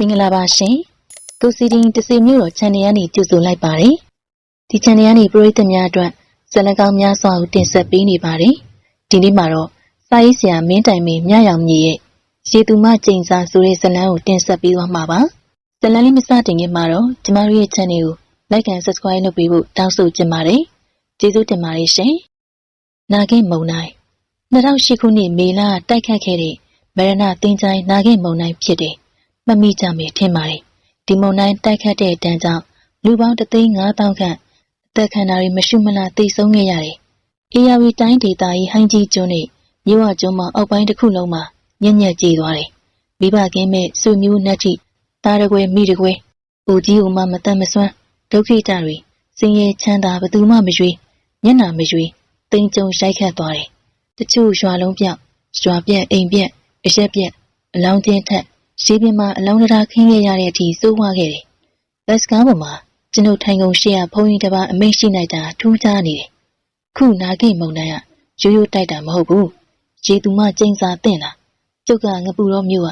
မင်္ဂလာပါရှင်။ကိုစီတင်တစီမျိုးတော် channel ကနေကြိုဆိုလိုက်ပါတယ်။ဒီ channel ကနေပရိသတ်များအတွက်ဇာတ်လမ်းကောင်းများစွာကိုတင်ဆက်ပေးနေပါတယ်။ဒီနေ့မှာတော့စာရေးဆရာမင်းတိုင်မင်းမြရောင်ကြီးရဲ့ရေသူမကျိန်စာဆိုတဲ့ဇာတ်လမ်းကိုတင်ဆက်ပေးသွားမှာပါ။ဇာတ်လမ်းလေးမစတင်ခင်မှာတော့ကျမတို့ရဲ့ channel ကို like and subscribe လုပ်ပေးဖို့တောင်းဆိုချင်ပါတယ်။ကျေးဇူးတင်ပါတယ်ရှင်။နာဂိမုံနိုင်2008ခုနှစ်မေလတိုက်ခတ်ခဲ့တဲ့မရဏတင်ချိုင်းနာဂိမုံနိုင်ဖြစ်တဲ့ မှတ်မိကြမယ်ထင်ပါတယ်။ဒီမုန်တိုင်းတိုက်ခတ်တဲ့တန်းကြောင့်လူပေါင်း3,500ခန့်အသက်ခံတာတွေမရှုမလားတိတ်ဆုံးခဲ့ရတယ်။အေယာဝီတိုင်းဒေသကြီးဟိုင်းကြီးကျွန်းနဲ့မြို့ဝကျွန်းမှာအောက်ပိုင်းတစ်ခုလုံးမှာညံ့ညက်ကြေသွားတယ်။မိဘကင်းမဲ့ဆွေမျိုးနှက်ထိသားတကွဲမိတကွဲဦးကြီးဦးမမတတ်မစွမ်းဒုက္ခိတတွေစင်ရဲ့ချမ်းသာဘသူမှမရွေးမျက်နာမရွေးတိမ်ကြုံရိုက်ခတ်သွားတယ်။တချို့ရွာလုံးပြောက်ရွာပြက်အိမ်ပြက်အရက်ပြက်အလောင်းကျင်းထက် ရေပြင်မှာအလောင်းတရားခင်းခဲ့ရတဲ့အထိစိုးဝါခဲ့တယ်။ဘတ်စကားပေါ်မှာကျွန်ုပ်ထိုင်ကုန်ရှေ့ကဘုန်းကြီးတစ်ပါးအမိတ်ရှိလိုက်တာထူးခြားနေတယ်။ခုနာကိမုံတိုင်းကရိုးရိုးတိုက်တာမဟုတ်ဘူး။ရေသူမကျင်းစာတင်တာ။ကျုပ်ကငပူတော့မြို့က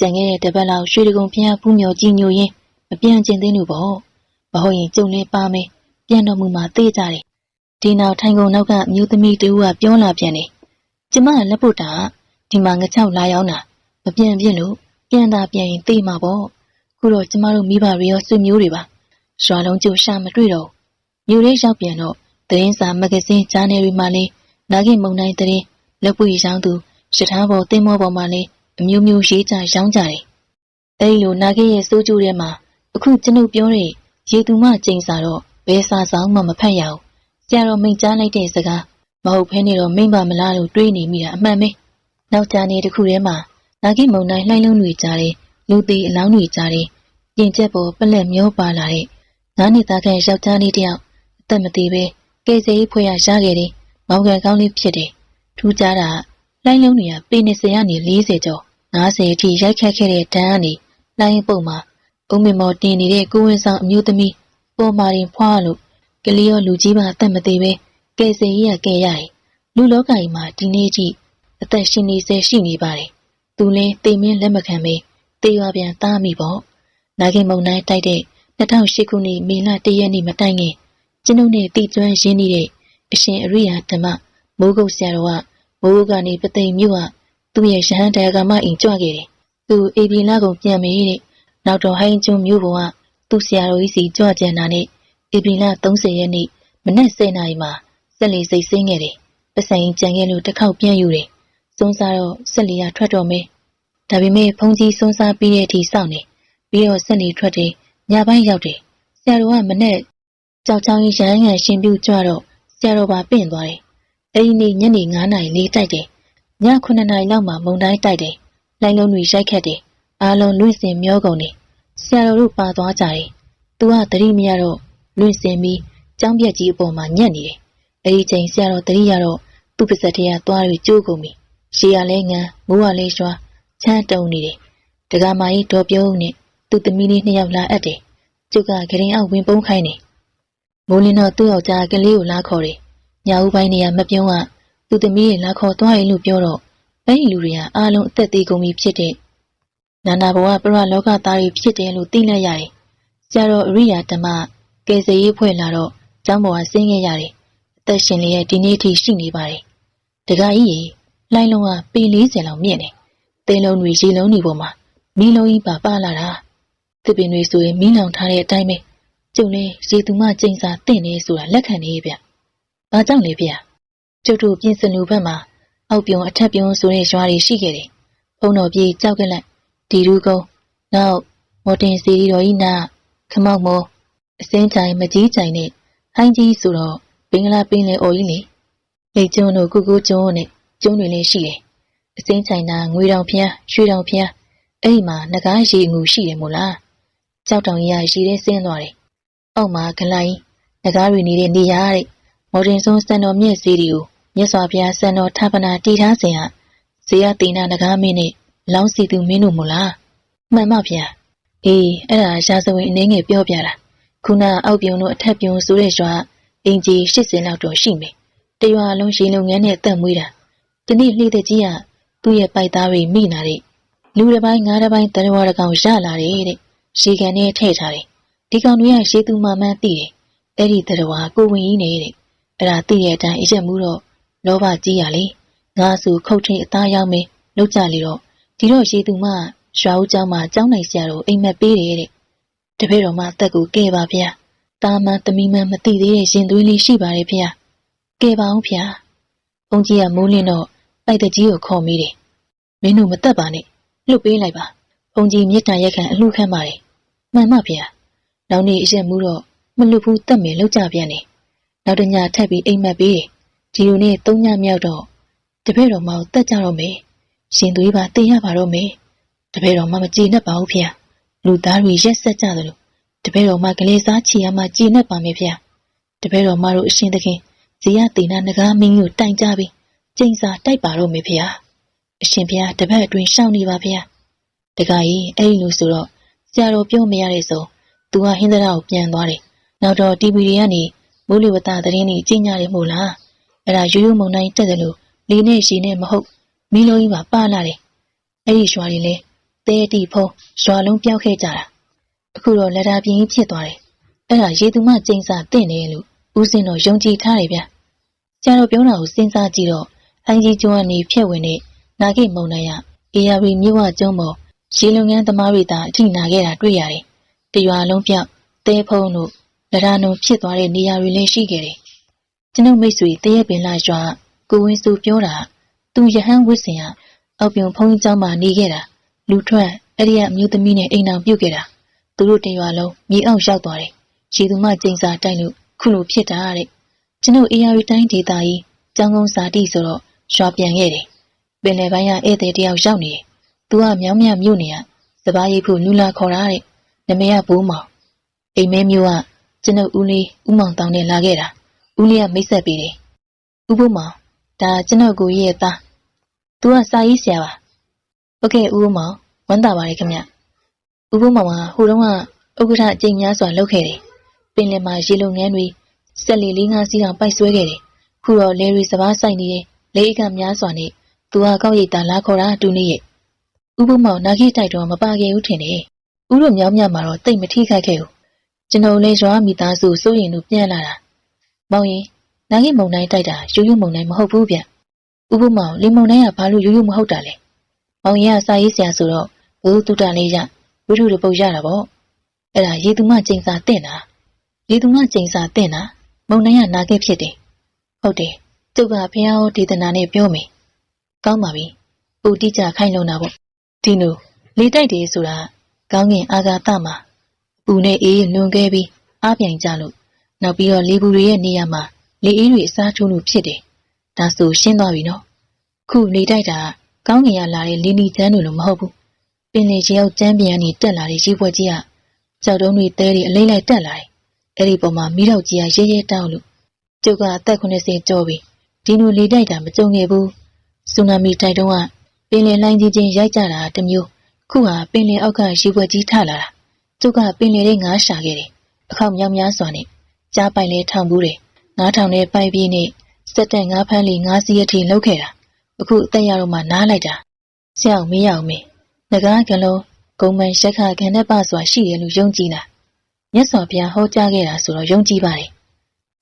ကြံခဲ့တဲ့တပတ်လောက်ရွှေတကုံဖျားဖူးမြော်ကြည့်ညိုရင်းမပြန်ကျင်သေးလို့ပေါ့။မဟုတ်ရင်ကျုံလေးပါမယ်။ပြန်တော်မူမှာသိကြတယ်။ဒီနောက်ထိုင်ကုန်နောက်ကမြို့သမီးတူကပြောလာပြန်တယ်။ကျမကလက်ပုတ်တာဒီမှာငချောက်လာရောက်တာမပြန်ပြစ်လို့ ပြန်တာပြန်ရင်သိမှာပေါ့ခုတော့ကျမတို့မိဘတွေရောဆွေမျိုးတွေပါရွာလုံးကျိုရှာမတွေ့တော့မြို့လေးရောက်ပြန်တော့သတင်းစာမဂ္ဂဇင်းဂျာနယ်တွေမှာလည်းနာဂိမုံတိုင်းသတင်းလက်ပွေရောင်းသူရှထားပေါ်တင်းမောပေါ်မှာလည်းအမျိုးမျိုးရေးကြရောင်းကြတယ်အဲဒီလိုနာဂိရဲ့စိုးကျိုးထဲမှာအခုကျွန်ုပ်ပြောတဲ့ရေသူမကျိန်စာတော့ဘယ်စာဆောင်မှမဖတ်ရအောင်ဆရာတော်မိန့်ကြားလိုက်တဲ့စကားမဟုတ်ဖဲနေတော့မိန့်ပါမလားလို့တွေးနေမိတာအမှန်ပဲနောက်ကြနေတစ်ခုထဲမှာ နာဂိမုံတိုင်းလှိုင်းလုံးတွေကြားတယ်လူသေးအလောင်းတွေကြားတယ်ပြင်ချက်ပေါ်ပလက်မျောပါလာတဲ့ငါးနှစ်သားခန့်ယောက်ျားလေးတယောက်အသက်မသေးပဲကဲဆယ်ရေးဖွဲ့ရရခဲ့တယ်မောင်ကန်ကောင်းလေးဖြစ်တယ်ထူးခြားတာလှိုင်းလုံးတွေကပေ20ကနေ40ကျော်90အထိရိုက်ခတ်ခဲ့တဲ့တန်းကနေလှိုင်းပုံမှာအုံမမော်တင်နေတဲ့ကိုဝင်ဆောင်အမျိုးသမီးပေါ်မာရင်ဖွားလို့ကလေးရောလူကြီးပါအသက်မသေးပဲကဲဆယ်ရေးရကဲရတယ်လူလောကကြီးမှာဒီနေ့ထိအသက်ရှင်နေဆဲရှိနေပါတယ် သူလဲတိမ်မင်းလက်မခံပဲတေးရွာပြန်သားမိပေါ့နာဂိမုံတိုင်းတိုက်တဲ့2008ခုနှစ်မေလ1ရက်နေ့မတိုင်ခင်ကျွန်ုပ်နဲ့တည်ကျွမ်းရင်းနေတဲ့အရှင်အရိယာဓမ္မမိုးကုတ်ဆရာတော်ကမိုးကုတ်ကနေပသိမ်မြို့ကသူ့ရဲ့ရဟန်းတရားကမအိမ်ကြွခဲ့တယ်သူအေဒီလာကိုပြန်မေးတဲ့နောက်တော့ဟိုင်းကျွန်းမြို့ပေါ်ကသူ့ဆရာတော်ကြီးစီကြွကြံတာနဲ့အေဒီလာ30ရက်နေ့မနက်10:00နာရီမှာဆက်လီစိတ်ဆင်းခဲ့တယ်ပစံကြံခဲ့လို့တစ်ခေါက်ပြန်ယူတယ် စွန်းစားတော့ဆက်လီရထွက်တော့မယ်။ဒါပေမဲ့ဖုန်ကြီးစွန်းစားပြီးတဲ့အထိစောင့်နေပြီးတော့ဆက်လီထွက်တယ်ညပိုင်းရောက်တယ်။ဆရာတော်ကမနဲ့ကြောက်ချောင်းကြီးရဟန်းငယ်ရှင်ပြုကြတော့ဆရာတော်ပါပင့်သွားတယ်။အဲဒီနေ့ညနေ9နာရီလေးတိုက်တယ်။ည9နာရီလောက်မှမုံတိုင်းတိုက်တယ်။လိုင်းလုံးတွေရိုက်ခတ်တယ်။အားလုံးလွင့်စင်မျောကုန်တယ်။ဆရာတော်တို့ပါသွားကြတယ်။သူကတတိမရတော့လွင့်စင်ပြီးကြောင်းပြက်ကြီးအပေါ်မှာညက်နေတယ်။အဲဒီချိန်ဆရာတော်တတိရတော့သူ့ပါဇက်ထဲကသွားတွေကျိုးကုန်ပြီ။ ရေရလဲငန်းမိုးရလဲရွှာချမ်းတုံနေတယ်တက္ကမကြီးဒေါ်ပြုံးနဲ့သူ့သမီးလေးနှစ်ယောက်လာအပ်တယ်ကျုပ်ကဂရင်အောက်ဝင်ပုံးခိုင်းတယ်မိုးလင်းတော့သူ့ယောက်ျားကလေးကိုလာခေါ်တယ်ညာဦးပိုင်းနေရမပြုံးကသူ့သမီးရဲ့လာခေါ်သွားရင်လို့ပြောတော့အဲ့ဒီလူတွေကအားလုံးအသက်သေးကုန်ပြီဖြစ်တဲ့နာနာဘဝပရလောကသားတွေဖြစ်တယ်လို့သိလိုက်ရတယ်ဆရာတော်အရိယာဓမ္မကယ်ဆယ်ရေးဖွဲ့လာတော့ကျောင်းပေါ်ကဆင်းခဲ့ရတယ်အသက်ရှင်လျက်ဒီနေ့ထိရှိနေပါတယ်တခါကြီး လှိုင်းလုံးကပေ40လောက်မြင့်တယ်။သေးလုံးတွေရေလုံးတွေပေါ်မှာမီးလုံးကြီးပါပါလာတာ။သစ်ပင်တွေဆိုရင်မီးလောင်ထားတဲ့အတိုင်းပဲ။ကျုံလဲရေသူမကျိန်စာတင့်နေဆိုတာလက်ခံနေဗျ။ဘာကြောင့်လဲဗျ။ကျုပ်တို့ပြင်စလူဘက်မှာအောက်ပြုံအထက်ပြုံဆိုတဲ့ရွာတွေရှိခဲ့တယ်။ဘုံတော်ပြေကြောက်ကလန့်ဒီရူကုန်းနောက်မော်တင်စီရီတော်ကြီးနာခမောက်မောအစင်းချိုင်မကြီးချိုင်နဲ့ဟိုင်းကြီးဆိုတော့ဘင်္ဂလားပင်လယ်အော်ကြီးလေ။လေကျွန်းတို့ကုကူကျွန်းနဲ့ ကျုံးတွေလည်းရှိတယ်။အစင်းချိုင်နာငွေတောင်ဖျားရွှေတောင်ဖျားအဲ့ဒီမှာငကားရေငူရှိတယ်မို့လား။ကြောက်တောင်ကြီးကရေထဲဆင်းသွားတယ်။အောက်မှာဂလိုင်းငကားတွေနေတဲ့နေရာတဲ့မော်ဒင်ဆုံးစံတော်မြင့်စီတွေကိုမြတ်စွာဘုရားစံတော်ထာပနာတည်ထားစဉ်ဟာဇေယတိနာငကားမင်းနဲ့လောင်းစီသူမင်းတို့မို့လား။မှန်ပါဗျာ။အေးအဲ့ဒါရာဇဝင်အနေငယ်ပြောပြတာ။ခုနအောက်ပြုံတို့အထက်ပြုံဆိုတဲ့ရွာအင်ကြီး80လောက်တော့ရှိမယ်။တရွာလုံးရေလုံငန်းနဲ့တက်မွေးတာ။ ဒီနေ့လှေတဲ့ကြီးကသူ့ရဲ့ပိုက်သားတွေမိနာတဲ့လူတစ်ပိုင်းငါးတစ်ပိုင်းတရဝရကောင်ရလာတယ်တဲ့ရေကန်နဲ့ထည့်ထားတယ်ဒီကောင်တွေကရေသူမှမှန်းသိတယ်အဲ့ဒီတရဝါကိုဝင်ကြီးနေတဲ့အဲ့ဒါသိတဲ့အတိုင်းအရက်မှုတော့လောဘကြီးရလေငါစုခုတ်ထိန်အသားရောက်မင်းလောက်ကြလေတော့ဒီတော့ရေသူမရွာဦးကျောင်းမှာကျောင်းနိုင်ဆရာတို့အိမ်မက်ပေးတယ်တဲ့တပည့်တော်မအသက်ကိုကဲပါဗျာတာမန်တမီမန်မသိသေးတဲ့ရင်သွေးလေးရှိပါတယ်ဗျာကဲပါအောင်ဗျာဘုန်းကြီးကမိုးလင်းတော့ ပိုက်တကြီးကိုခေါ်မိတယ်မင်းတို့မတက်ပါနဲ့လွတ်ပေးလိုက်ပါဘုန်းကြီးမြစ်တန်ရက်ခံအလှခံပါတယ်မှန်ပါဗျာနောက်နေ့အရက်မှုတော့မလွတ်ဘူးတက်မယ်လောက်ကြပြန်နေနောက်တညထပ်ပြီးအိမ်မက်ပေးတယ်ဒီလိုနဲ့သုံးညမြောက်တော့တပည့်တော်မောင်တက်ကြတော့မယ်ရှင်သွေးပါတင်ရပါတော့မယ်တပည့်တော်မမကြည်နဲ့ပါဘူးဗျာလူသားတွေရက်ဆက်ကြသလိုတပည့်တော်မကလေးစားချီရမှကြည်နဲ့ပါမယ်ဗျာတပည့်တော်မတို့အရှင်သခင်ဇေယတေနာနဂါမင်းကိုတိုင်ကြပြီး ကျိန်စာတိုက်ပါတော့မယ်ဗျာအရှင်ဗျာတပတ်အတွင်းရှောင်းနေပါဗျာတခါကြီးအဲ့ဒီလိုဆိုတော့ဆရာတော်ပြောမရတဲ့ဆိုသူကဟင်းသရကိုပြန်သွားတယ်နောက်တော့ TV တွေကနေမိုးလေဝသသတင်းတွေကြီးညာတယ်မို့လားအဲ့ဒါရိုးရိုးမုံတိုင်းတက်တယ်လို့လေနဲ့ရှည်နဲ့မဟုတ်မီးလုံးကြီးပါပါလာတယ်အဲ့ဒီရွာတွေလဲတဲတီဖုံးရွာလုံးပြောက်ခဲ့ကြတာအခုတော့လက်တာပြင်းကြီးဖြစ်သွားတယ်အဲ့ဒါရေသူမကျိန်စာတင့်တယ်လို့ဦးစင်တော်ယုံကြည်ထားတယ်ဗျာဆရာတော်ပြောတာကိုစဉ်းစားကြည့်တော့ အန်ကြီးကျွန်းကနေဖြက်ဝင်တဲ့နာဂိမုံနိုင်ရအေယာရီမြို့ဝကျွန်းပေါ်ရေလုံငန်းသမားတွေသာအထိနာခဲ့တာတွေ့ရတယ်တရွာလုံးပြောက်တဲဖုံးတို့လက်တာနုံဖြစ်သွားတဲ့နေရာတွေလည်းရှိခဲ့တယ်ကျွန်ုပ်မိတ်ဆွေတရက်ပင်လာရွာကိုဝင်းစုပြောတာသူယဟန်ဝစ်စင်ကအောက်ပြုံဖုံးကြီးเจ้าမှာနေခဲ့တာလူထွက်အဲ့ဒီကအမျိုးသမီးနဲ့အိမ်အောင်ပြုတ်ခဲ့တာသူတို့တရွာလုံးမြေအောင်ရောက်သွားတယ်ရေသူမကျိန်စာတိုက်လို့ခုလိုဖြစ်တာတဲ့ကျွန်ုပ်အေယာရီတိုင်းဒေသကြီးကျောင်းကုန်းစာတိဆိုတော့ ရွာပြန်ခဲ့တယ်ပင်လယ်ပိုင်းကဧည့်သည်တယောက်ရောက်နေတယ်သူကမြောင်းမြမြို့နေရစပားရိပ်ဖို့နူလာခေါ်တာတဲ့နမေကဘိုးမောင်အိမ်မဲမျိုးကကျွန်ုပ်ဦးလေးဦးမောင်တောင်းနဲ့လာခဲ့တာဦးလေးကမိတ်ဆက်ပေးတယ်ဦးဘိုးမောင်ဒါကျွန်တော်ကိုရဲ့သားသူကစာရေးဆရာပါဟုတ်ကဲ့ဦးဘိုးမောင်ဝမ်းသာပါတယ်ခင်ဗျဦးဘိုးမောင်ကဟိုတုန်းကဥက္ကဋ္ဌအကျိန်များစွာလုပ်ခဲ့တယ်ပင်လယ်မှာရေလုံငန်းတွေစက်လီလေးငါးစီးတောင်ပိုက်ဆွဲခဲ့တယ်ခုတော့လေရီစပားဆိုင်နေတယ် လေအကများစွာနဲ့သူကကောက်ရိတ်တာလာခေါ်တာတူနေရဲ့ဥပုမောင်နာခိတိုက်တော့မပါခဲ့ဘူးထင်တယ်ဥတို့မြောင်းမြမှာတော့တိတ်မထိခိုက်ခဲ့ဘူးကျွန်တော်လည်းရွာမိသားစုစိုးရင်တို့ပြန်လာတာမောင်ရင်နာခိမုံတိုင်းတိုက်တာရိုးရိုးမုံတိုင်းမဟုတ်ဘူးဗျဥပုမောင်လင်မုံတိုင်းကဘာလို့ရိုးရိုးမဟုတ်တာလဲမောင်ရင်ကစာရေးဆရာဆိုတော့ဘုသူတလေးရဝိထုတပုတ်ရတာပေါ့အဲ့ဒါရေသူမကျိန်စာတင့်တာရေသူမကျိန်စာတင့်တာမုံတိုင်းကနာခဲ့ဖြစ်တယ်ဟုတ်တယ် ကျုပ်ကဖះဟောဒေသနာနဲ့ပြောမယ်ကောင်းပါပြီပူတိကြခိုင်လုံတာပေါ့ဒီနိုလေတိုက်တယ်ဆိုတာကောင်းငင်အာဃာတမှာပူနဲ့အေးလွန်ခဲ့ပြီးအားပြိုင်ကြလို့နောက်ပြီးတော့လေဘူးတွေရဲ့နေရာမှာလေအေးတွေအစားထိုးလို့ဖြစ်တယ်ဒါဆိုရှင်းသွားပြီနော်ခုလေတိုက်တာကောင်းငင်ရလာတဲ့လီနီချမ်းတွေလို့မဟုတ်ဘူးပင်လေချေရောက်ကျမ်းပြန်ကနေတက်လာတဲ့ရေပွဲကြီးကကြောက်တုံးတွေတဲတွေအလိမ့်လိုက်တက်လာတယ်အဲ့ဒီပေါ်မှာမိတော့ကြီးကရဲရဲတောက်လို့ကျုပ်ကအသက်80ကျော်ပြီ ဒီလိုလေတိုက်တာမကြုံခဲ့ဘူးဆူနာမီတိုက်တုန်းကပင်လယ်လှိုင်းကြီးချင်းရိုက်ကြတာတစ်မျိုးခုဟာပင်လယ်အောက်ကရေပွက်ကြီးထလာတာကျုပ်ကပင်လယ်ထဲငါးရှာခဲ့တယ်အခေါက်မြောင်များစွာနဲ့ကြားပိုင်လေးထောင်ဘူးတယ်ငါးထောင်နဲ့ပိုင်ပြီးနဲ့စက်တက်ငါးဖန်းလီငါးစီးအထိလှုပ်ခဲ့တာအခုအသက်ရတော့မှနားလိုက်တာဆရာမင်းရအောင်မင်းငကားကလုံးဂုံမန်ရက်ခခံတဲ့ပစွာရှိတယ်လို့ယုံကြည်လားမြတ်စွာဘုရားဟောကြားခဲ့တာဆိုတော့ယုံကြည်ပါတယ်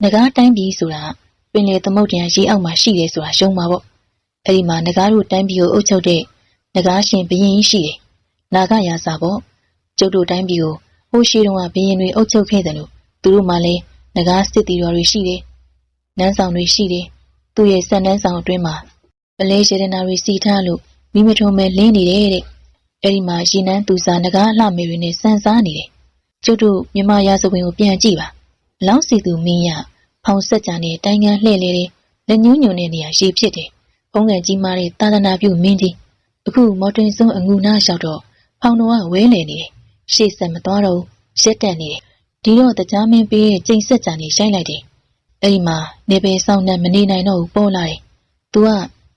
ငကားတိုင်းပြည်ဆိုတာ ပင်လေသမုတ်တရာရေအောက်မှာရှိတယ်ဆိုတာယုံပါပေါ့အဲ့ဒီမှာငကားတို့တိုင်းပြည်ကိုအုပ်ချုပ်တဲ့ငကားရှင်ဘုရင်ကြီးရှိတယ်နာဂရာစာပေါ့ကျုပ်တို့တိုင်းပြည်ကိုဟိုးရှိတုန်းကဘုရင်တွေအုပ်ချုပ်ခဲ့တယ်လို့သူတို့မှလည်းငကားစစ်တီတော်တွေရှိတယ်နန်းဆောင်တွေရှိတယ်သူ့ရဲ့စံနန်းဆောင်အတွင်းမှာပလဲရတနာတွေစီထားလို့မိမထုံမဲ့လင်းနေတယ်တဲ့အဲ့ဒီမှာရေနန်းသူစာငကားလှမေတွေနဲ့စံစားနေတယ်ကျုပ်တို့မြမရာဇဝင်ကိုပြန်ကြည့်ပါလောင်းစီသူမင်းရ ဖောင်ဆက်ကြနဲ့တိုင်ငံလှဲ့လေတယ်လက်ညှိုးညွန်တဲ့နေရာရေဖြစ်တယ်ဖုံးကန်ကြီးမားတဲ့သာသနာပြုမင်းကြီးအခုမော်တွင်စုံအငူနာလျှောက်တော့ဖောင်တော်ကဝဲလေနေတယ်ရှေ့ဆက်မသွားတော့ရက်တက်နေတယ်ဒီတော့တကြားမင်းပေးတဲ့ကျိန်ဆက်ကြနေရိုက်လိုက်တယ်အဲ့ဒီမှာနေပယ်ဆောင်နဲ့မနေနိုင်တော့ဘူးပေါ်လာတယ်သူက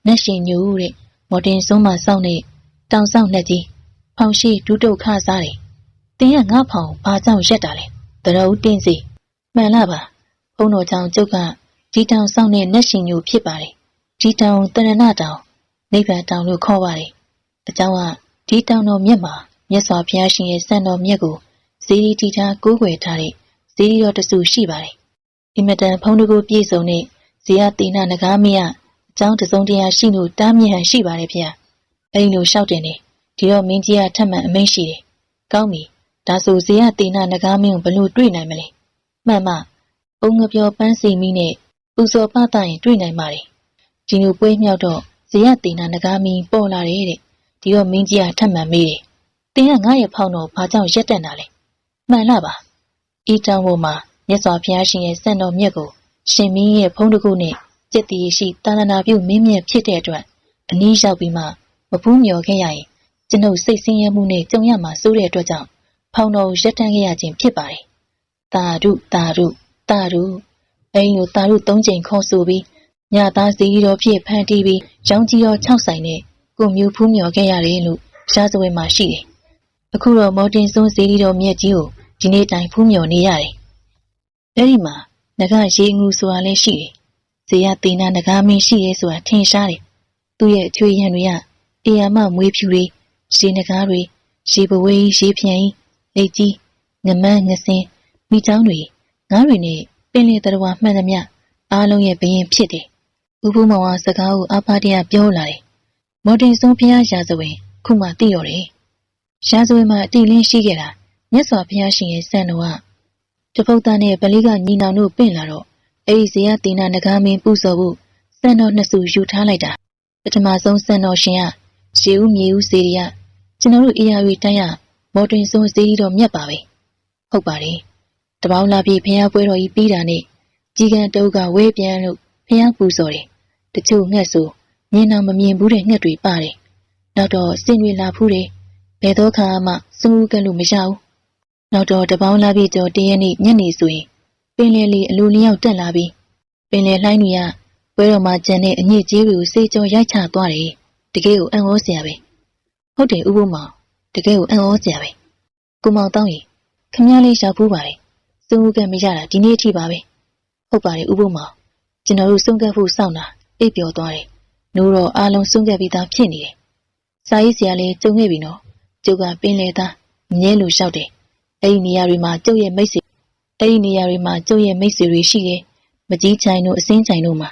နတ်ရှင်ညူတဲ့မော်တင်စုံမှာစောင့်နေတောင်ဆောင်နဲ့ကြီးဖောင်ရှိဒုတုခစားတယ်တင်းကငါဖောင်ဘာကြောင့်ရက်တာလဲတရဦးတင်းစီမှန်လားပါ ဘုံတော်ကြောင့်ကျုပ်ကဒီတောင်ဆောင်တဲ့နတ်ရှင်ညူဖြစ်ပါတယ်ဒီတောင်တရဏတောင်နိဗ္ဗာန်တောင်လို့ခေါ်ပါတယ်အကြောင်းကဒီတောင်တော်မြတ်မှာမြတ်စွာဘုရားရှင်ရဲ့စံတော်မြတ်ကိုဇေဒီတီထားကိုးကွယ်ထားတဲ့ဇေဒီတော်တဆူရှိပါတယ်။အင်မတန်ဖုံးတကူပြည့်စုံတဲ့ဇေယတိနာနဂါမယအကြောင်းတစုံတရာရှိလို့တားမြစ်ဟန်ရှိပါတယ်ဗျာ။အဲဒီလိုလျှောက်တင်နေဒီတော့မင်းကြီးကထပ်မံအမိန့်ရှိတယ်။ကောင်းပြီ။ဒါဆိုဇေယတိနာနဂါမင်းကိုဘလို့တွေ့နိုင်မလဲ။မှန်မှ အုံငပြောပန်းစီမီနဲ့ပူဇော်ပသရင်တွေ့နိုင်ပါတယ်။ဒီလိုပွဲမြောက်တော့ဇေယတိနာနဂါမင်းပေါ်လာတယ်တဲ့။ဒီတော့မင်းကြီးကထပ်မံမေးတယ်။တင်ကငါ့ရဲ့ဖောင်းတော်ဘာကြောင့်ရက်တက်တာလဲ။မှန်လားပါ။ဤတောင်ပေါ်မှာမြတ်စွာဘုရားရှင်ရဲ့စံတော်မြတ်ကိုရှင်မင်းရဲ့ဖုံးတကုနဲ့จิตတည်ရှိတာသနာပြုမင်းမြတ်ဖြစ်တဲ့အတွက်အနည်းရောက်ပြီးမှမပူးမြော်ခဲ့ရရင်ကျွန်ုပ်စိတ်ဆင်းရဲမှုနဲ့ကြုံရမှာစိုးတဲ့အတွက်ကြောင့်ဖောင်းတော်ရက်တန်းခဲ့ရခြင်းဖြစ်ပါတယ်။တာရုတာရု တာရုအဲ့လိုတာရုသုံးချိန်ခေါ်ဆိုပြီးညသားစီတော်ဖြစ်ဖန်တီးပြီးရောင်းကြီးတော်၆ဆိုင်နဲ့ကိုမျိုးဖူးမြော်ခဲ့ရတယ်လို့ရှားစဝဲမှာရှိတယ်။အခုတော့မော်တင်စွန်းစီတော်မြတ်ကြီးကိုဒီနေ့တိုင်ဖူးမြော်နေရတယ်။အဲ့ဒီမှာငကရေငူဆိုတာလည်းရှိတယ်။ဇေယသေနာငကားမင်းရှိရဲဆိုတာထင်ရှားတယ်။သူ့ရဲ့အချွေရံတွေကအေယာမမွေးဖြူတွေရေငကားတွေရေပဝေးရေဖြန်လက်ကြီးငမန်းငစင်းမိချောင်းတွေ ငားတွေနဲ့ပင်လေတရဝမှန်သမျှအားလုံးရဲ့ဘရင်ဖြစ်တယ်။ဥပုမောင်ကစကားကိုအဖာတရပြောလာတယ်။မော်တင်ဆုံးဖျားရာဇဝင်ခုမှသိရတယ်။ရာဇဝင်မှာအတိလင်းရှိခဲ့တာမြတ်စွာဘုရားရှင်ရဲ့စံတော်ကတပုတ်သားနဲ့ဗလိကညီနောင်တို့ပင့်လာတော့အဲ့ဒီဇေယတိနာနဂါမင်းပူဇော်ဖို့စံတော်နှစ်စုယူထားလိုက်တာပထမဆုံးစံတော်ရှင်ကရှေးဦးမြေဦးစေရီကကျွန်တော်တို့အေယာရီတိုင်းရမော်တွင်ဆုံးစေရီတော်မြတ်ပါပဲဟုတ်ပါတယ် တပေါင်းလာပြီဖះပွဲတော်ကြီးပြီးတာနဲ့ကြီးကံတုပ်ကဝဲပြန်လို့ဖះပူဇော်တယ်တချို့ငှက်ဆိုမြင်တော့မမြင်ဘူးတဲ့ငှက်တွေပါတယ်နောက်တော့စင်တွေလာဖူးတယ်ဘယ်တော့ခါမှစမှုကလို့မရဘူးနောက်တော့တပေါင်းလာပြီကျော်တရက်နေ့ညနေဆိုရင်ပင်လယ်လီအလိုလျောက်တက်လာပြီးပင်လယ်လှိုင်းတွေကပွဲတော်မှာကျန်တဲ့အညစ်အကြေးတွေကိုစေကြောရိုက်ချသွားတယ်တကယ်ကိုအံ့ဩစရာပဲဟုတ်တယ်ဥပုမောင်တကယ်ကိုအံ့ဩစရာပဲကိုမောင်တောင်းရင်ခမည်းလေးရောက်ဖူးပါတယ် စုံဦးကမရတာဒီနေ့အထိပါပဲဟုတ်ပါတယ်ဥပုမောင်ကျွန်တော်တို့စုံကပ်ဖို့စောင့်တာအိပ်ပျော်သွားတယ်နိုးတော့အားလုံးစုံကပ်ပြီးသားဖြစ်နေတယ်စာရေးဆရာလေးကြုံခဲ့ပြီနော်ကျုပ်ကပင်လေသားမြဲလို့လျှောက်တယ်အဲ့ဒီနေရာတွေမှာကျုပ်ရဲ့မိတ်ဆွေအဲ့ဒီနေရာတွေမှာကျုပ်ရဲ့မိတ်ဆွေတွေရှိတယ်မကြီးချိုင်တို့အစင်းချိုင်တို့မှာ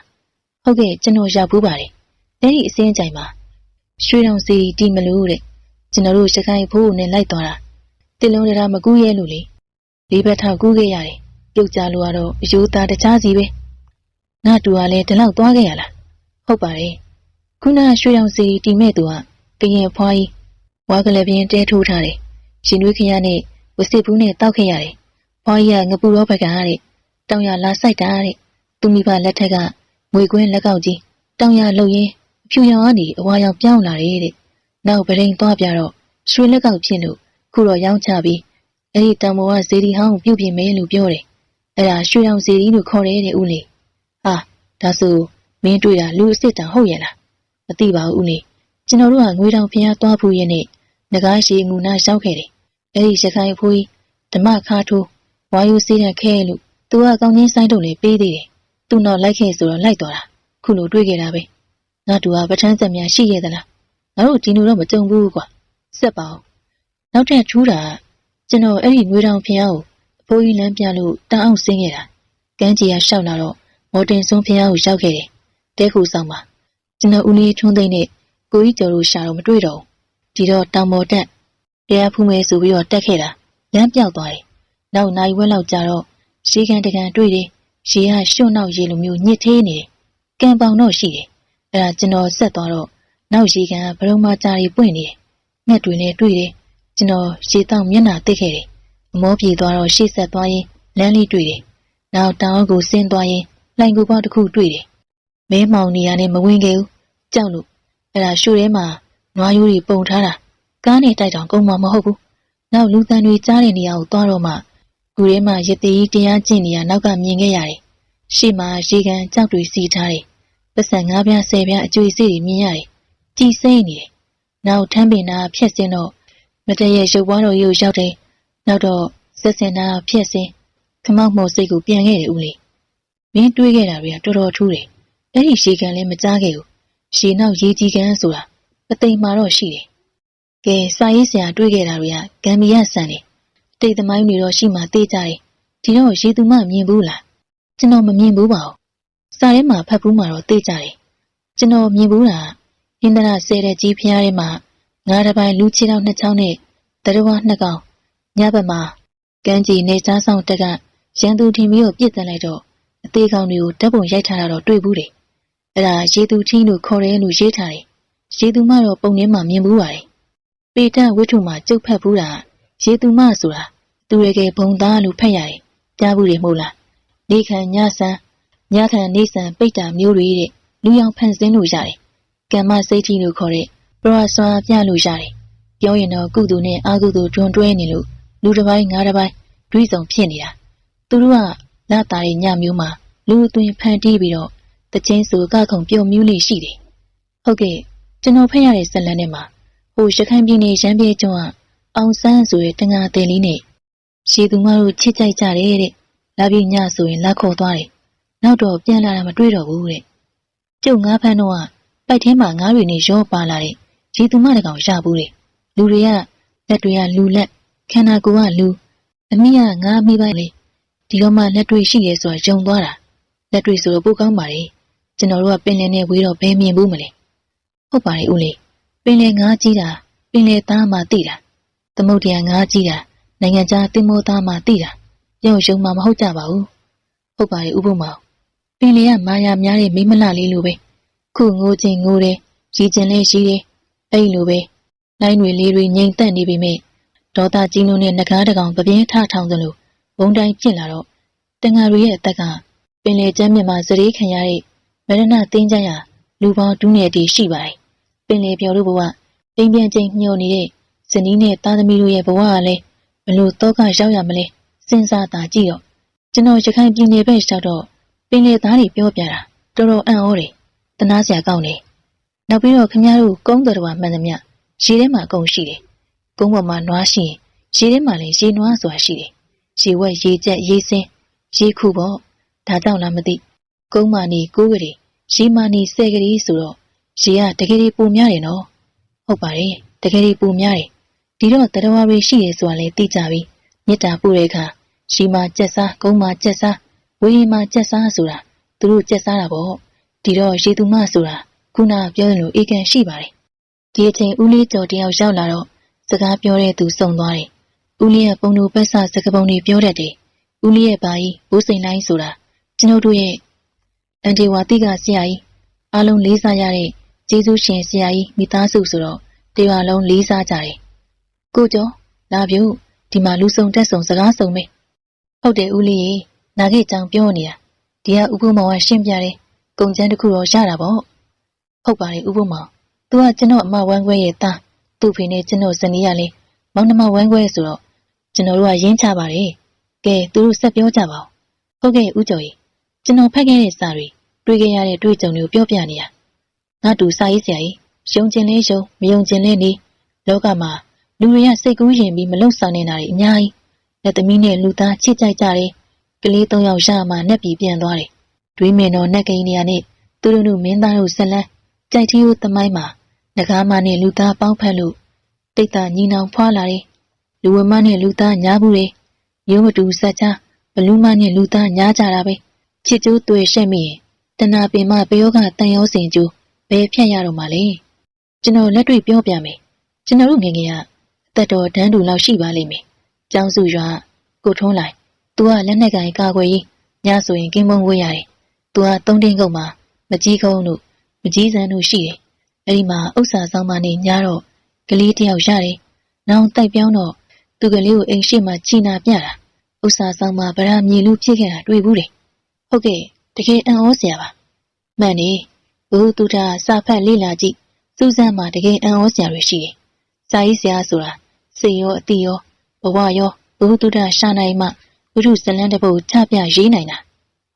ဟုတ်ကဲ့ကျွန်တော်ရောက်ဘူးပါတယ်အဲ့ဒီအစင်းချိုင်မှာရွှေတောင်စီတီမလို့တဲ့ကျွန်တော်တို့ရှခိုင်ဖိုးနဲ့လိုက်သွားတာတင်လုံးတရားမကူးရဲလို့လေ လေးဘက်ထောက်ကူးခဲ့ရတယ်ပြုတ်ကြလို့ကတော့အယိုးသားတခြားစီပဲငါတူကလည်းဒီလောက်သွားခဲ့ရလားဟုတ်ပါတယ်ခုနရွှေတောင်စီတီမဲ့သူကကရင်ဖွားကြီးဝါကလေးပြင်းတဲထိုးထားတယ်ရှင်နွေးခရနဲ့ဝစစ်ဘူးနဲ့တောက်ခဲ့ရတယ်ဖွားကြီးကငပူရောဘကတဲ့တောင်ရလာဆိုင်တာတဲ့သူမိဘလက်ထက်ကငွေကွင်းလက်ကောက်ကြီးတောင်ရလှုပ်ရင်းအဖြူရောင်ကနေအဝါရောင်ပြောင်းလာတယ်တဲ့နောက်ဗရင်သွားပြတော့ရွှေလက်ကောက်ဖြစ်လို့ခုတော့ရောင်းချပြီး အဲ့ဒီတံမောကဇေဒီဟောင်းကိုပြုတ်ပြင်မဲလို့ပြောတယ်အဲ့ဒါရွှေရောင်ဇေဒီလို့ခေါ်တယ်တဲ့ဦးလေးဟာဒါဆိုမင်းတွေ့တာလူအစ်စ်တန်ဟုတ်ရဲ့လားမသိပါဘူးဦးလေးကျွန်တော်တို့ကငွေတောင်ဖျားသွားဖူးရဲ့နဲ့ငကားရှိငူနာရောက်ခဲ့တယ်အဲ့ဒီရခိုင်ဖိုးကြီးဓမ္မခါထိုးဝါယူစေးတဲ့ခဲလို့သူကကောင်းချင်းဆိုင်တုံလေးပေးသေးတယ်သူတော့လိုက်ခဲ့ဆိုတော့လိုက်သွားတာခုလိုတွေ့ခဲ့တာပဲငါတူကပထန်းဆက်များရှိရဲ့သလားငါတို့ဒီလိုတော့မကြုံဘူးကွာစက်ပါအောင်နောက်ထပ်ထူးတာကျွ န်တော်အဲ့ဒီငွေတောင်ဖျားကိုအဖိုးကြီးလမ်းပြလို့တန်းအောင်ဆင်းခဲ့တာကန်းကြီးကရှောက်လာတော့မော်တင်စွန်းဖျားကိုရောက်ခဲ့တယ်တဲခုဆောင်ပါကျွန်တော်ဦးလေးထွန်းသိမ့်နဲ့ကိုကြီးကျော်တို့ရှာတော့မတွေ့တော့ဘူးဒီတော့တောင်ပေါ်တက်တရားဖူးမဲဆိုပြီးတော့တက်ခဲ့တာလမ်းပြောက်သွားတယ်နောက်နိုင်ဝက်လောက်ကြာတော့ရှေးကန်တကန်တွေ့တယ်ရေကရွှွနောက်ရေလိုမျိုးညစ်သေးနေတယ်ကံပေါင်တော့ရှိတယ်အဲ့ဒါကျွန်တော်ဆက်သွားတော့နောက်ရေကန်ကဘရုံမကြာရီပွင့်နေတယ်ငှက်တွေနဲ့တွေ့တယ် ကျွန်တော်ရေတောင်မျက်နှာသိခဲ့တယ်အမောပြေသွားတော့ရှေ့ဆက်သွားရင်လမ်းလေးတွေ့တယ်နောက်တောင်ကိုဆင်းသွားရင်လှိုင်ကူပေါက်တစ်ခုတွေ့တယ်မဲမောင်နေရနဲ့မဝင်ခဲ့ဘူးကြောက်လို့အဲ့ဒါရှူထဲမှာနွားရိုးတွေပုံထားတာကားနဲ့တိုက်တောင်ကုန်မှာမဟုတ်ဘူးနောက်လူတန်တွေကြားတဲ့နေရာကိုသွားတော့မှကူထဲမှာရသေးကြီးတရားကျင့်နေရနောက်ကမြင်ခဲ့ရတယ်ရှေ့မှာရေကန်ကြောက်တွေစီထားတယ်ပတ်စံငါးပြားဆယ်ပြားအကျွေးစီတွေမြင်ရတယ်ကြည်စိမ့်နေတယ်နောက်ထမ်းပင်နာဖြက်စင်းတော့ မတည့်ရဲ့ရုပ်ပွားတော်ကြီးကိုရောက်တယ်နောက်တော့ဆက်စင်နာဖြက်စင်းခမောက်မော်စိတ်ကိုပြန်ခဲ့တယ်ဦးလေးမင်းတွေးခဲ့တာတွေကတော်တော်ထူးတယ်အဲ့ဒီရေကန်လည်းမကြားခဲ့ဘူးရေနောက်ရေကြီးကန်ဆိုတာအသိမ်မှာတော့ရှိတယ်ကဲစာရေးဆရာတွေ့ခဲ့တာတွေကဂမ်ဘီယာဆန်တယ်တိတ်သမိုင်းတွေတော့ရှိမှသိကြတယ်ဒီတော့ရေသူမမြင်ဘူးလားကျွန်တော်မမြင်ဘူးပါဘူးစာထဲမှာဖတ်ဘူးမှတော့သိကြတယ်ကျွန်တော်မြင်ဘူးလားဟင်္ဒရာဆဲတဲ့ကြီးဖျားထဲမှာ ငါးတစ်ပိုင်းလူချီတော့နှစ်ချောင်းနဲ့တရဝနှစ်ကောင်ညဘက်မှာကန်းကြီးနေသားဆောင်တက်ကရန်သူထင်ပြီးတော့ပြစ်တက်လိုက်တော့အသေးကောင်တွေကိုဓာတ်ပုံရိုက်ထားတာတော့တွေ့ဘူးတယ်အဲ့ဒါရေသူချင်းလို့ခေါ်တယ်လို့ရေးထားတယ်ရေသူမတော့ပုံထဲမှာမြင်ဘူးပါတယ်ပေတဝိထုမှာကျုပ်ဖတ်ဘူးတာရေသူမဆိုတာသူရကယ်ဘုံသားလို့ဖတ်ရတယ်ကြားဘူးတယ်မဟုတ်လားနေခံညဆန်းညခံနေဆန်ပိတ်တာမျိုးတွေတဲ့လူရောင်ဖန်ဆင်းလို့ရတယ်ကမ္မစိတ်ထီလို့ခေါ်တဲ့ ပရဆွာပြလို့ရတယ်ပြောရင်တော့ကုသိုလ်နဲ့အကုသိုလ်တွန်းတွဲနေလို့လူတစ်ပိုင်းငါးတစ်ပိုင်းတွေးဆောင်ဖြစ်နေတာသူတို့ကလာတာရဲ့ညမျိုးမှာလူအသွင်ဖန်တီးပြီးတော့တချင်းစုကခုံပြုံမြူးလေးရှိတယ်ဟုတ်ကဲ့ကျွန်တော်ဖတ်ရတဲ့ဇက်လန်ထဲမှာဟိုရခိုင်ပြည်နယ်ရမ်းပြေကျွန်းကအောင်ဆန်းဆိုတဲ့တငါတယ်လေးနဲ့ရှည်သူမတို့ချစ်ကြိုက်ကြတယ်တဲ့လာပြီးညဆိုရင်လက်ခေါ်သွားတယ်နောက်တော့ပြန်လာတာမတွေ့တော့ဘူးတဲ့ကျုပ်ငါးဖန်းတော့ကပိုက်ထဲမှာငါးတွေနဲ့ရောပါလာတဲ့ ရေသူမတကောင်ရဘူးတဲ့လူတွေကလက်တွေကလူလက်ခန္ဓာကိုယ်ကလူအမိကငါးမိပိုင်းလေဒီတော့မှလက်တွေရှိရဲဆိုတာယုံသွားတာလက်တွေဆိုတော့ပိုကောင်းပါလေကျွန်တော်တို့ကပင်လယ်နဲ့ဝေးတော့ဘယ်မြင်ဘူးမလဲဟုတ်ပါလေဦးလေးပင်လယ်ငါးကြီးတာပင်လယ်သားမှသိတာသမုဒ္ဒရာငါးကြီးတာနိုင်ငံခြားတင်မောသားမှသိတာရုံယုံမှမဟုတ်ကြပါဘူးဟုတ်ပါလေဥပမာပင်လယ်ကမာယာများတဲ့မိမလှလေးလိုပဲခုငိုချင်းငိုတယ်ရည်ကျင်လဲရှိတယ် အဲ့လိုပဲလိုင်းတွေလေးတွေငြိမ်သက်နေပေမဲ့ဒေါသကြီးလုံးနဲ့ငကားတကောင်ပပြင်းထထောင်သလိုဘုံတိုင်းဖြစ်လာတော့တန်ဃာတွေရဲ့အသက်ကပင်လေကျမ်းမြင့်မှာဇရေခံရတဲ့မရဏတင်းကြရလူပေါင်းဒူးနယ်တီရှိပါတယ်ပင်လေပြော်တို့ဘဝအိမ်ပြန်ချင်းမျှော်နေတဲ့ဇနီးနဲ့သားသမီးတို့ရဲ့ဘဝကလည်းဘလို့တော့ကရောက်ရမလဲစဉ်းစားတာကြည့်တော့ကျွန်တော်ရခိုင်ပြည်နယ်ဘက်ရောက်တော့ပင်လေသားတွေပြောပြတာတော်တော်အံ့ဩတယ်တနာစရာကောင်းတယ် နောက်ပြီးတော့ခမရတို့ကုန်းတော်တော်မှန်သမျှရေထဲမှာအကုန်ရှိတယ်ကုန်းပေါ်မှာနွားရှိရင်ရေထဲမှာလည်းရေနွားဆိုတာရှိတယ်ရေဝက်ရေကြက်ရေစင်းရေခုပေါ့ဒါကြောင့်လားမသိကုန်းမာနေကိုးကလေးရေမာနေဆယ်ကလေးဆိုတော့ရေကတကယ်ပူများတယ်နော်ဟုတ်ပါတယ်တကယ်ပူများတယ်ဒီတော့တရဝါတွေရှိရဲဆိုတာလည်းသိကြပြီမေတ္တာပို့တဲ့အခါရှီမာကြက်စားကုန်းမာကြက်စားဝေးမာကြက်စားဆိုတာသူတို့ကြက်စားတာပေါ့ဒီတော့ရေသူမဆိုတာ ခုနပြောသလိုအေကန်ရှိပါတယ်ဒီအချိန်ဦးလေးကျော်တယောက်ရောက်လာတော့စကားပြောတဲ့သူစုံသွားတယ်ဦးလေးရဲ့ပုံတူပတ်ဆစကပုံတွေပြောတတ်တယ်ဦးလေးရဲ့ဘာကြီးဘိုးစိန်လိုင်းဆိုတာကျွန်ုပ်တို့ရဲ့အန်တီဝါတိကဆရာကြီးအားလုံးလေးစားရတဲ့ကျေးဇူးရှင်ဆရာကြီးမိသားစုဆိုတော့တရွာလုံးလေးစားကြတယ်ကိုကျော်လာပြုဒီမှာလူစုံတက်စုံစကားစုံမေးဟုတ်တယ်ဦးလေးရေနာခဲ့ကြောင်ပြောနေတာဒီကဥပုမောင်ကရှင်းပြတယ်ကုံကျန်းတစ်ခုတော့ရတာပေါ့ ဟုတ်ပါတယ်ဥပုမောင်သူကကျွန်တော်အမဝမ်းခွဲရဲ့သားသူ့ဖေနဲ့ကျွန်တော်ဇနီးရလဲမောင်နှမဝမ်းခွဲဆိုတော့ကျွန်တော်တို့ကရင်းချပါတယ်ကဲသူတို့ဆက်ပြောကြပါဦးဟုတ်ကဲ့ဦးကျော်ကြီးကျွန်တော်ဖတ်ခဲ့တဲ့စာတွေတွေ့ခဲ့ရတဲ့တွေ့ကြုံတွေကိုပြောပြနေတာငါတူစာရေးဆရာကြီးယုံကျင်လဲယုံမယုံကျင်လဲနေလောကမှာလူတွေကစိတ်ကူးရင်ပြီးမလုံဆောင်နေတာတွေအများကြီးလက်သမီးနဲ့လူသားချစ်ကြိုက်ကြတယ်ကလေးသုံးယောက်ရမှနှက်ပြီးပြန်သွားတယ်တွေးမင်တော်နှက်ကိန်းနေရနဲ့သူတို့တို့မင်းသားတို့ဆက်လန်း ကြိုက်တီးဦးသမိုင်းမှာငကားမနဲ့လူသားပေါင်းဖက်လို့တိတ်တာညီနောင်ဖွာလာတယ်လူဝမနဲ့လူသားညားဘူးတယ်ရုံးမတူဆက်ချဘလူးမနဲ့လူသားညားကြတာပဲချစ်ကျိုးတွေ့ရှက်မိရင်တနာပင်မပယောကတန်ရောစင်ကျိုးဘယ်ဖြတ်ရတော့မှလဲကျွန်တော်လက်တွေ့ပြောပြမယ်ကျွန်တော်တို့ငငယ်ကအသက်တော်ဒန်းတူလောက်ရှိပါလိမ့်မယ်ကျောင်းစုရွာကိုထုံးလိုက်သူကလက်နဲ့ကင်ကာကွယ်ရေးညဆိုရင်ကင်းမုံဝေးရတယ်သူကသုံးတင်းကုတ်မှာမကြီးကုန်းတို့ မကြီးစံတို့ရှိတယ်အဲ့ဒီမှာဥစ္စာဆောင်မနေညတော့ကလေးတယောက်ရတယ်နောင်တိုက်ပြောင်းတော့သူကလေးကိုအိမ်ရှိမှချီနာပြတာဥစ္စာဆောင်မဗရာမြေလူဖြစ်ခဲ့တာတွေ့ဘူးတယ်ဟုတ်ကဲ့တကယ်အံ့ဩစရာပါမှန်နေဘုသူတာစာဖတ်လေ့လာကြည့်စူးစမ်းမှတကယ်အံ့ဩစရာတွေရှိတယ်စာရေးဆရာဆိုတာစိတ်ရောအတိရောဘဝရောဘုသူတာရှာနိုင်မှဝိရုဇလန်းတစ်ပုဒ်ချပြရေးနိုင်တာ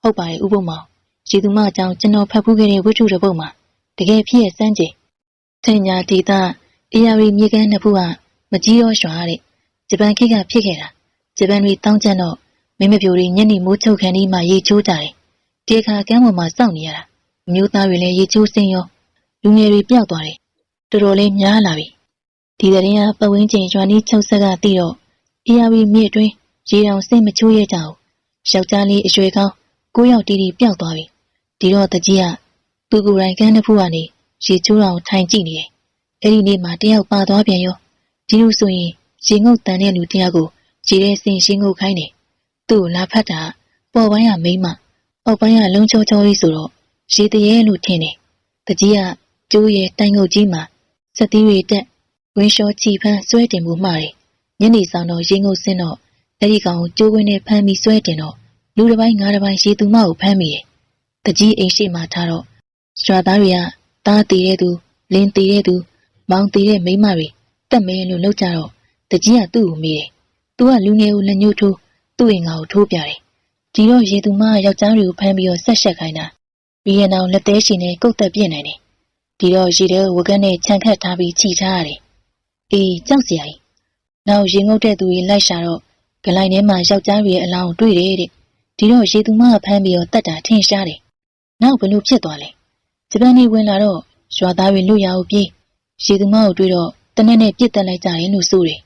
ဟုတ်ပါတယ်ဥပမာရည်သူမအကြောင်းကျွန်တော်ဖတ်ဖူးခဲ့တဲ့ဝိထုတစ်ပုဒ်မှာ တကယ်ဖြစ်ရဲ့စမ်းကြည့်ထင်ညာဒေတာအေယာရီမြေကမ်းနှစ်ခုကမကြီးရောရွှာတဲ့ဂျပန်ခေတ်ကဖြစ်ခဲ့တာဂျပန်တွေတောင်းကျမ်းတော့မင်းမပြိုတွေညနေမိုးချုပ်ခန်းဒီမှာရေချိုးကြတယ်ဒီအခါကမ်းပေါ်မှာစောင့်နေရတာအမျိုးသားတွေလည်းရေချိုးစင်းရောလူငယ်တွေပျောက်သွားတယ်တော်တော်လေးများလာပြီဒီတရင်ကပဝင်းကျင်ရွာနီးချုပ်ဆက်ကတီးတော့အေယာဝီမြေအတွင်းရေတောင်စိတ်မချိုးရကြဘူးယောက်ျားလေးအရွယ်ကောင်းကိုးယောက်တီးတီးပျောက်သွားပြီဒီတော့တကြီးက သူကိုယ်တိုင်ကန်းတစ်ဖူးကနေရေချိုးအောင်ထိုင်ကြည့်နေတယ်အဲ့ဒီနေ့မှတယောက်ပါသွားပြန်ရောဒီလိုဆိုရင်ရေငုတ်တန်တဲ့လူတယောက်ကိုရေထဲဆင်ရှင်းငုတ်ခိုင်းတယ်သူ့ကိုလာဖတ်တာပေါ်ပိုင်းကမိမ့်မအောက်ပိုင်းကလုံးချောချောကြီးဆိုတော့ရေတရေလို့ထင်တယ်တကြီးကကျိုးရဲ့တိုင်ငုတ်ကြီးမှာစက်သီးတွေတက်ဝင်းလျှောချီဖန်းဆွဲတင်မှုမှားတယ်ညနေဆောင်တော့ရေငုတ်ဆင်းတော့အဲ့ဒီကောင်ကိုကျိုးခွင်းနဲ့ဖမ်းပြီးဆွဲတင်တော့လူတစ်ပိုင်းငါးတစ်ပိုင်းရေသူမကိုဖမ်းမိတယ်တကြီးအိမ်ရှိမှထားတော့ ရွာသားတွေကတားတည်တဲ့သူလင်းတည်တဲ့သူမောင်တည်တဲ့မိန်းမတွေတက်မဲလို့လောက်ကြတော့တကြီးကသူ့ကိုမေးတယ်သူကလူငယ်ကိုလက်ညှိုးထိုးသူ့အိမ်ငါကိုထိုးပြတယ်ဒီတော့ရေသူမကယောက်ျားတွေကိုဖမ်းပြီးတော့ဆက်ရှက်ခိုင်းတာပြီးရင်တော့လက်သေးရှင်နဲ့ကုတ်သက်ပြစ်နိုင်တယ်ဒီတော့ရေထဲဝကန်းနဲ့ခြံခတ်ထားပြီးခြိထားရတယ်အေးကြောက်စရာကြီးနောက်ရေငုတ်တဲ့သူတွေလိုက်ရှာတော့ဂလိုင်းထဲမှာယောက်ျားတွေရဲ့အလောင်းတွေ့တယ်တဲ့ဒီတော့ရေသူမကဖမ်းပြီးတော့တတ်တာထင်ရှားတယ်နောက်ဘလို့ဖြစ်သွားလဲ ဂျပန်နေဝင်လာတော့ရွာသားတွေလူရအောင်ပြေးရေသူမကိုတွေ့တော့တနက်နဲ့ပြစ်တက်လိုက်ကြရင်လို့ဆိုတယ်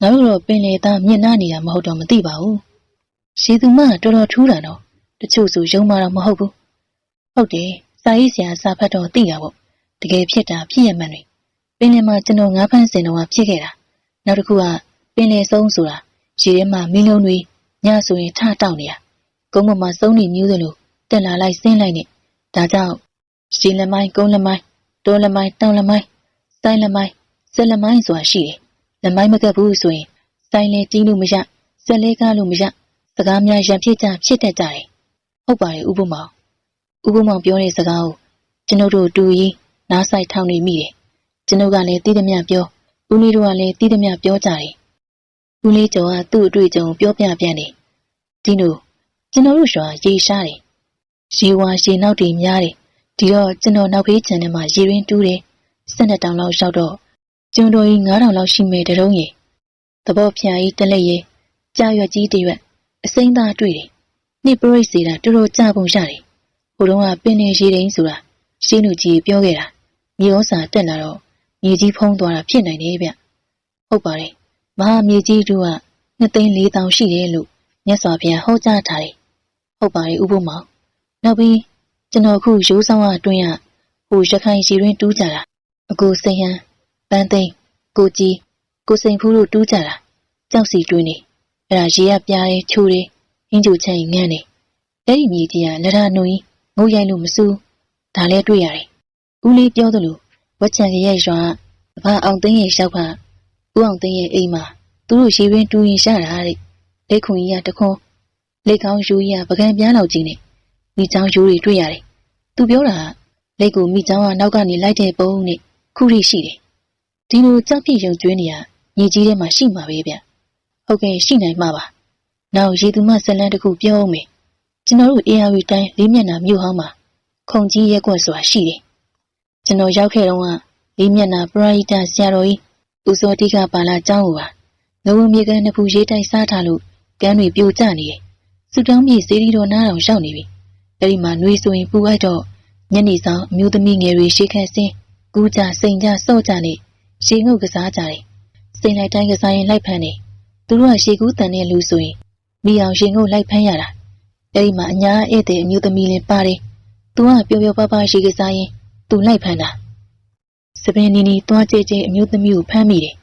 ငါတို့တော့ပင်လေသားမျက်နှာနေတာမဟုတ်တော့မသိပါဘူးရေသူမကတော်တော်ထူးတာတော့တချို့ဆိုယုံမာတော့မဟုတ်ဘူးဟုတ်တယ်စာရေးဆရာစာဖတ်တော့သိတာပေါ့တကယ်ဖြစ်တာဖြစ်ရမှန်တွေပင်လယ်မှာကျွန်တော်ငါးဖန်းစင်တော့ဖြစ်ခဲ့တာနောက်တစ်ခုကပင်လယ်ဆုံးဆိုတာရေထဲမှာမင်းလုံးတွေညဆိုရင်ထတောက်နေတာကုန်းပေါ်မှာစုံနေမျိုးသလိုတက်လာလိုက်ဆင်းလိုက်နဲ့ဒါကြောင့် ရေလမိုင်းကုန်းလမိုင်းတောလမိုင်းတောင်လမိုင်းစိုင်းလမိုင်းဆက်လမိုင်းဆိုတာရှိတယ်လမိုင်းမကပ်ဘူးဆိုရင်စိုင်းလဲကြီးလို့မရဆက်လဲကားလို့မရစကားများရံဖြစ်ကြဖြစ်တတ်ကြတယ်ဟုတ်ပါတယ်ဥပမောင်ဥပမောင်ပြောတဲ့စကားကိုကျွန်ုပ်တို့တူရီနားဆိုင်ထောင်နေမိတယ်ကျွန်ုပ်ကလည်းတီးသမျှပြောဦးလေးတို့ကလည်းတီးသမျှပြောကြတယ်ဦးလေးကျော်ကသူ့အတွေ့အကြုံပြောပြပြန်တယ်ဒီလိုကျွန်တော်တို့ရွာရေရှားတယ်ရေဝါရေနောက်တွေများတယ် ဒီတော့ကျွန်တော်နောက်ဖေးခြံထဲမှာရေရင်းတူးတယ်၁၂တောင်လောက်ရောက်တော့ကျွန်တော်ကြီး9000လောက်ရှိမယ်တရုံးရေသဘောဖျားကြီးတလက်ရေကြာရွက်ကြီးတရွက်အစိမ့်သားတွေ့တယ်နှစ်ပရိတ်စီတာတော်တော်ကြာပုံရတယ်ဟိုတုန်းကပင်နေရေတိန်ဆိုတာရှင်းလူကြီးပြောခဲ့တာမြေဩစာတက်လာတော့မြေကြီးဖုံးသွားတာဖြစ်နိုင်တယ်ဗျဟုတ်ပါတယ်မဟာမြေကြီးတို့ကနှစ်သိန်း၄000ရှိတယ်လို့မြတ်စွာဘုရားဟောကြားထားတယ်ဟုတ်ပါတယ်ဥပမောင်နောက်ပြီး ကျွန်တော်ခုရိုးဆောင်အတွင်းကဟိုရခိုင်ရီရင်းတူးကြတာအကိုစိန်ဟန်ပန်းသိန်းကိုကြီးကိုစိန်ဖူးတို့တူးကြတာကြောက်စီတွင်းနေအဲ့ဒါရေကပြားတယ်ချိုးတယ်ဟင်းချိုချမ်းငန်းတယ်အဲ့ဒီမြေကြီးကလက်ထနှုံကြီးငုတ်ရိုက်လို့မစူးဒါလည်းတွေ့ရတယ်ဦးလေးပြောသလိုဝက်ချံရဲ့ရွာအဖအောင်သိန်းရဲ့ရှောက်ကဦးအောင်သိန်းရဲ့အိမ်မှာသူတို့ရေရင်းတူးရင်ရှာတာတဲ့လက်ခွန်ကြီးကတခွန်းလက်ကောင်းယူကြီးကပကံပြားလောက်ကြီးနေမိချောင်းယူတွေတွေ့ရတယ် သူပြောတာကလက်ကိုမိချောင်းကနောက်ကနေလိုက်တဲ့ပုံနဲ့ခုရိရှိတယ်ဒီလိုကြောက်ပြရုံကျွေးနေရညီကြီးထဲမှာရှိမှာပဲဗျဟုတ်ကဲ့ရှိနိုင်မှာပါနောက်ရေသူမဇလန်းတစ်ခုပြောအောင်မယ်ကျွန်တော်တို့အေယာဝီတိုင်းလေးမျက်နှာမြို့ဟောင်းမှာခုံကြီးရက်ကွက်ဆိုတာရှိတယ်ကျွန်တော်ရောက်ခဲ့တော့ကလေးမျက်နှာပရိဒတ်ဆရာတော်ကြီးဦးစောတိကပါလာကျောင်းကိုပါငဝမြေကန်နှစ်ဖူရေးတိုက်စားထားလို့ကမ်းတွေပြိုကျနေတယ်စူတောင်းမြေစေရီတော်နားတော်ရောက်နေပြီ အဲ့ဒီမှာနှွေးဆိုရင်ပူလိုက်တော့ညနေဆောင်အမျိုးသမီးငယ်တွေရှေ့ခက်ဆင်းကူးကြစိန်ကြစော့ကြနေရှေငုတ်ကစားကြတယ်စိန်လိုက်တိုင်းကစားရင်လိုက်ဖမ်းနေသူတို့ကရှေကူးတန်တဲ့လူဆိုရင်မိအောင်ရှေငုတ်လိုက်ဖမ်းရတာအဲ့ဒီမှာအညာဧည့်သည်အမျိုးသမီးလည်းပါတယ်သူကပျော်ပျော်ပါးပါးရှေကစားရင်သူလိုက်ဖမ်းတာစပင်းနီနီတွားကြဲကြဲအမျိုးသမီးကိုဖမ်းမိတယ်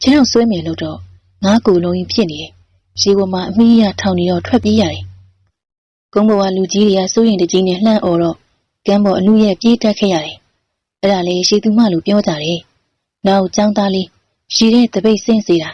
ခြေထောက်ဆွဲမယ်လို့တော့ငါးကိုယ်လုံးကြီးဖြစ်နေတယ်ရေပေါ်မှာအမီးရထောင်နေတော့ထွက်ပြေးရတယ် ကုန်းပေါ်ကလူကြီးတွေကစိုးရင်တကြီးနဲ့လှမ်းអော်တော့ကမ်းပေါ်အနုရဲ့ပြေးတက်ခဲ့ရတယ်။အဲ့ဒါလေရှေသူမလူပြောကြတယ်။နောက်ចောင်းသားလေးရှီတဲ့တပိတ်ဆင်းစေတာ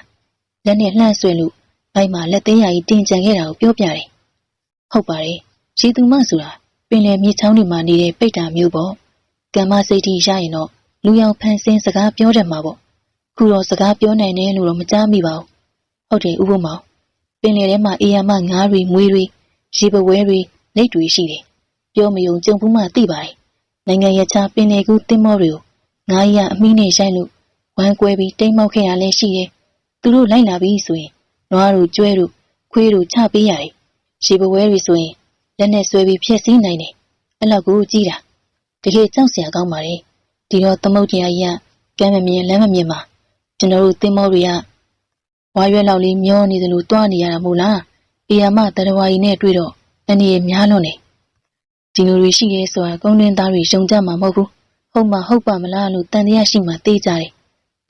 လက်နဲ့လှမ်းဆွဲလို့ဘိုက်မှာလက်သေးရကြီးတင်ကြံခဲ့တာကိုပြောပြတယ်။ဟုတ်ပါတယ်။ရှီသူမဆိုတာပင်လယ်မြေချောင်းတွေမှာနေတဲ့ပိတ်တာမျိုးပေါ့။ကံမစိတ်ထိရရင်တော့လူရောင်ဖန်ဆင်းစကားပြောတတ်မှာပေါ့။ခုတော့စကားပြောနိုင်တယ်လို့တော့မကြားမိပါဘူး။ဟုတ်တယ်ဥပမောင်ပင်လယ်ထဲမှာအေးရမငါးတွေမွေးတွေ ရေပဝဲတွေလက်တွေရှိတယ်။ပြောမယုံကြုံဘူးမှသိပါတယ်။နိုင်ငံရခြားပင်လေကူးတင်းမောတွေကိုငားရအမိနဲ့ရိုက်လို့ဝမ်းကွဲပြီးတိမ်မောက်ခဲ့ရလဲရှိတယ်။သူတို့လိုက်လာပြီးဆိုရင်နွားတို့ကျွဲတို့ခွေးတို့ချပေးရတယ်။ရေပဝဲတွေဆိုရင်လက်နဲ့ဆွဲပြီးဖျက်ဆီးနိုင်တယ်။အဲ့လောက်ကိုကြည့်တာတကယ်ကြောက်စရာကောင်းပါတယ်။ဒီတော့သမုတ်တရားကြီးကကမ်းမမြင်လမ်းမမြင်မှာကျကျွန်တော်တို့တင်မောတွေကဝါရွက်လောက်လေးမျောနေသလိုတွားနေရတာမို့လား အေယာမတရဝါကြီးနဲ့တွေ့တော့အနေရများလွန်းနေဒီလိုတွေရှိရဲဆိုတာကုန်းတွင်းသားတွေယုံကြမှာမဟုတ်ဘူးဟုတ်မှဟုတ်ပါမလားလို့တန်တရားရှိမှသိကြတယ်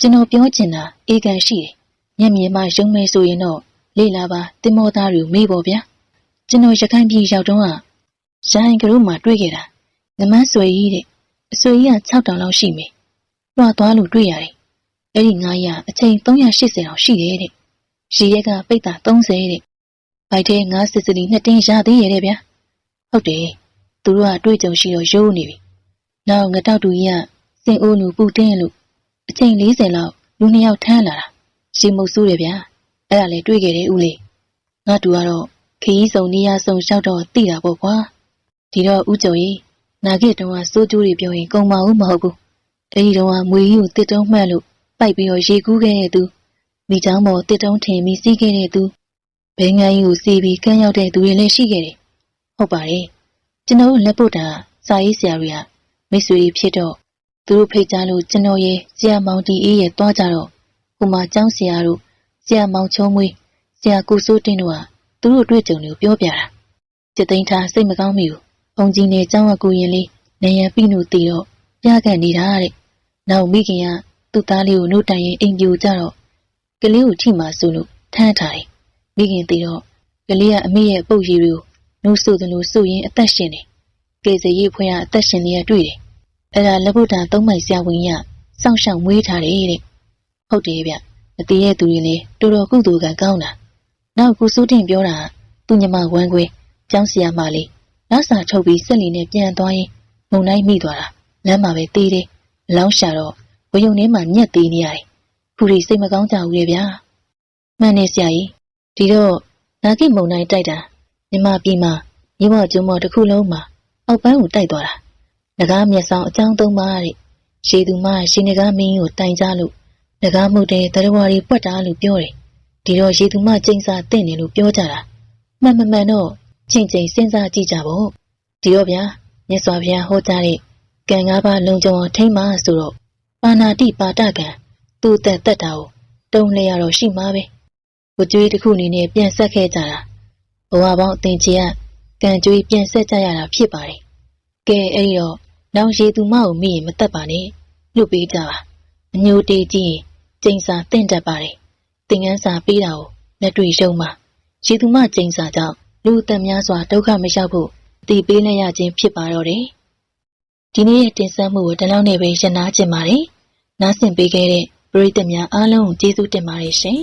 ကျွန်တော်ပြောချင်တာအေကန်ရှိတယ်မျက်မြင်မှယုံမယ်ဆိုရင်တော့လေလာပါတင်မောသားတွေမေးပေါ်ဗျာကျွန်တော်ရခိုင်ပြည်ရောက်တော့ကရိုင်းကလေးမှတွေ့ခဲ့တာငမန်းဆွေကြီးတဲ့အဆွေကြီးက6တောင်လောက်ရှိမယ်လွှာသွားလို့တွေ့ရတယ်အဲ့ဒီ9ရအချိန်380တောင်ရှိတယ်တဲ့ရီရက်ကပိတ်တာ30တဲ့ ဘိုက်ထဲ9စစ်စလီနှစ်တင်းရသေးရဲ့တဲ့ဗျာဟုတ်တယ်သူတို့ကတွေ့ကြုံရှိတော့ရိုးနေပြီနောက်ငတောက်တူကြီးကစင်အိုးလူပူတင်းလို့အချိန်40လောက်လူနှစ်ယောက်ထမ်းလာတာရီမုတ်ဆိုးတယ်ဗျာအဲ့ဒါလေတွေ့ခဲ့တယ်ဦးလေးငါတူကတော့ခရီးစုံနေရစုံလျှောက်တော့တိတာပေါ့ကွာဒီတော့ဦးကျော်ကြီးနာဂစ်တုံးကစိုးကျိုးတွေပြောရင်ကုံမအောင်မဟုတ်ဘူးအဲ့ဒီတုံးကမွေကြီးကိုတစ်တုံးမှတ်လို့ပိုက်ပြီးတော့ရေကူးခဲ့တဲ့သူမိချောင်းပေါ်တစ်တုံးထင်ပြီးစီးခဲ့တဲ့သူ ဘဲငန်းကြီးကိုစီးပြီးကန်းရောက်တဲ့သူတွေလည်းရှိခဲ့တယ်ဟုတ်ပါတယ်ကျွန်တော်လက်ပုတ်တာစာရေးဆရာတွေကမိတ်ဆွေတွေဖြစ်တော့သူတို့ဖိတ်ကြားလို့ကျွန်တော်ရဲ့ဆရာမောင်တီအေးရဲ့တွားကြတော့ဟိုမှာကျောင်းဆရာတို့ဆရာမောင်ချုံးမွေးဆရာကိုစိုးတင်းတို့ကသူတို့တွေ့ကြုံလို့ပြောပြတာจิตသိန်းထားစိတ်မကောင်းမိဘူးဘုံကြီးနဲ့ကျောင်းဝကူရင်လေးနေရန်ပြီးလို့တည်တော့ပြကန်နေတာတဲ့နောက်မိခင်ကသူ့သားလေးကိုနှုတ်တိုင်ရင်အိမ်ပြူကြတော့ကလေးကိုထိမှဆိုလို့ထမ်းထားတယ် မိခင်တည်တော့ကလေးကအမေရဲ့ပုတ်ရည်တွေကိုနှုတ်ဆိုသလိုဆိုရင်အသက်ရှင်တယ်ကေစရေးဖွင့်ရအသက်ရှင်နေရတွေ့တယ်အဲ့ဒါလက်ဗုဒ္ဓသုံးမိုင်ဆရာဝန်ကြီးကစောင့်ရှောက်မွေးထားတယ်တဲ့ဟုတ်တယ်ဗျမတည်ရဲ့သူတွေလည်းတော်တော်ကုသိုလ်ကံကောင်းတာနောက်ကုစိုးတင်ပြောတာကသူညမဝမ်းခွဲကျောင်းဆရာမလေးနောက်စာထုတ်ပြီးစက်လီနဲ့ပြန်သွားရင်မုံတိုင်းမိသွားတာလမ်းမှာပဲတေးတယ်အလောင်းရှာတော့ဝယုံထဲမှာညက်သေးနေရတယ်ဖူရီစိတ်မကောင်းကြဘူးရဲ့ဗျာမှန်နေဆရာကြီး ဒီတော့နာကိမုံတိုင်းတိုက်တာမြမပြည်မှာမြေမော့ကျုံမော့တစ်ခုလုံးမှာအောက်ပန်းကိုတိုက်သွားတာငကားမျက်စောင်းအကြောင်းသုံးပါတဲ့ရှေသူမရှင်ငကားမင်းကိုတိုင်ကြလို့ငကားမှုတဲ့တရဝါရီပွက်တာလို့ပြောတယ်ဒီတော့ရေသူမကျိန်စာတင့်တယ်လို့ပြောကြတာမှန်မမှန်တော့ချင်းချင်းစဉ်းစားကြည့်ကြပေါ့ဒီတော့ဗျာမြတ်စွာဘုရားဟောကြားတဲ့ကံကားပါလုံခြုံအောင်ထိမ့်ပါဆိုတော့ပါဏာတိပါတကံသူ့သက်သက်တာကိုတုံးလဲရတော့ရှိမှာပဲ ဘကျွေးတစ်ခုအနေနဲ့ပြန်ဆက်ခဲ့ကြတာဘဝပေါင်းအသင်ကြီးကကံကြွေးပြန်ဆက်ကြရတာဖြစ်ပါတယ်ကဲအဲ့ဒီတော့နောက်ရေသူမကိုမိရင်မတက်ပါနဲ့လွတ်ပေးကြပါအညိုတေးကြည့်ရင်ကျိန်စာတင့်တတ်ပါတယ်သင်ငန်းစာပေးတာကိုလက်တွေ့ရုံမှာရေသူမကျိန်စာကြောင့်လူအသက်များစွာဒုက္ခမရောက်ဖို့အတိပေးလိုက်ရခြင်းဖြစ်ပါတော့တယ်ဒီနေ့ရဲ့တင်ဆက်မှုကိုဒီလောက်နဲ့ပဲရှင်းနာကျင်ပါတယ်နားဆင်ပေးခဲ့တဲ့ပရိသတ်များအားလုံးကိုကျေးဇူးတင်ပါတယ်ရှင်